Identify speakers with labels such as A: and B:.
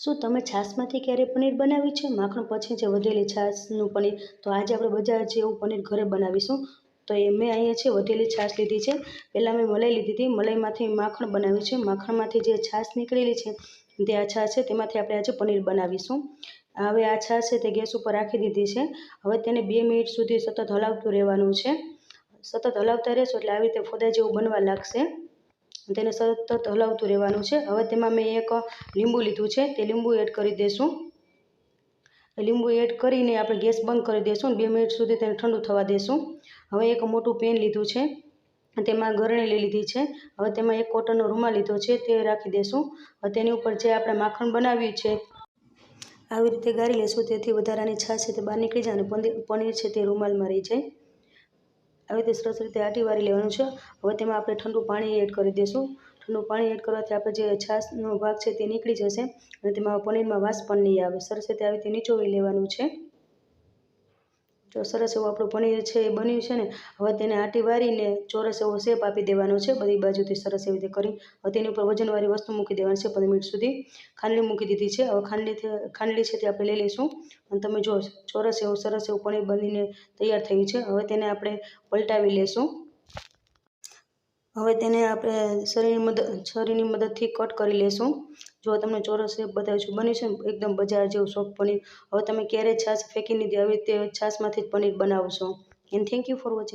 A: શું તમે છાશમાંથી ક્યારેય પનીર બનાવ્યું છે? માખણ પછી જે વધેલી છાશનું પનીર. તો આજે આપણે બજાર જેવું પનીર ઘરે બનાવીશું. તો એ મેં અહીંયા છે વધેલી છાશ લીધી છે. પહેલાં મેં મલાઈ લીધી હતી. મલાઈમાંથી માખણ બનાવ્યું છે. માખણમાંથી જે છાશ નીકળેલી છે, તે આ છાશ છે. તેમાંથી આપણે આજે પનીર બનાવીશું. હવે આ છાશ છે તે ગેસ ઉપર રાખી દીધી છે. હવે તેને બે મિનિટ સુધી સતત હલાવતું રહેવાનું છે. સતત હલાવતા રહેશો એટલે આવી રીતે ફોદા જેવું બનવા લાગશે. તેને સતત હલાવતું રહેવાનું છે. હવે તેમાં મેં એક લીંબુ લીધું છે. તે લીંબુ એડ કરી દઈશું લીંબુ એડ કરીને આપણે ગેસ બંધ કરી દઈશું બે મિનિટ સુધી તેને ઠંડુ થવા દઈશું હવે એક મોટું પેન લીધું છે. તેમાં ગરણી લઈ લીધી છે. હવે તેમાં એક કોટનનો રૂમાલ લીધો છે. તે રાખી દઈશું હવે તેની ઉપર જે આપણે માખણ બનાવ્યું છે, આવી રીતે ગાળી લઈશું તેથી વધારાની છાશ છે તે બહાર નીકળી જાય અને પનીર છે તે રૂમાલમાં રહી જાય. આવી રીતે સરસ રીતે આટી વારી લેવાનું છે. હવે તેમાં આપણે ઠંડુ પાણી એડ કરી દઈશું ઠંડુ પાણી એડ કરવાથી આપણે જે છાશનો ભાગ છે તે નીકળી જશે અને તેમાં પનીરમાં વાસ પણ નહીં આવે. સરસ રીતે આવી રીતે નીચોવી લેવાનું છે. જો સરસ એવું આપણું પનીર છે એ બન્યું છે ને, હવે તેને આટી વારીને ચોરસ એવો શેપ આપી દેવાનો છે, બધી બાજુથી સરસ એવી રીતે કરી, હવે તેની ઉપર વજનવાળી વસ્તુ મૂકી દેવાની છે, પંદર મિનિટ સુધી. ખાંડલી મૂકી દીધી છે, હવે ખાંડલી ખાંડલી છે તે આપણે લઈ લઈશું. અને તમે જો ચોરસ એવું સરસ એવું પનીર બનીને તૈયાર થયું છે, હવે તેને આપણે પલટાવી લઈશું. હવે તેને આપણે શરીરની મદદ છરીની મદદથી કટ કરી લેશું. જો તમને ચોરસ શેપ બતાવ્યું છું, બન્યું છે એકદમ બજાર જેવું સોફ્ટ પનીર. હવે તમે ક્યારેય છાશ ફેંકી દે આવી રીતે છાશમાંથી જ પનીર બનાવશો. And thank you for watching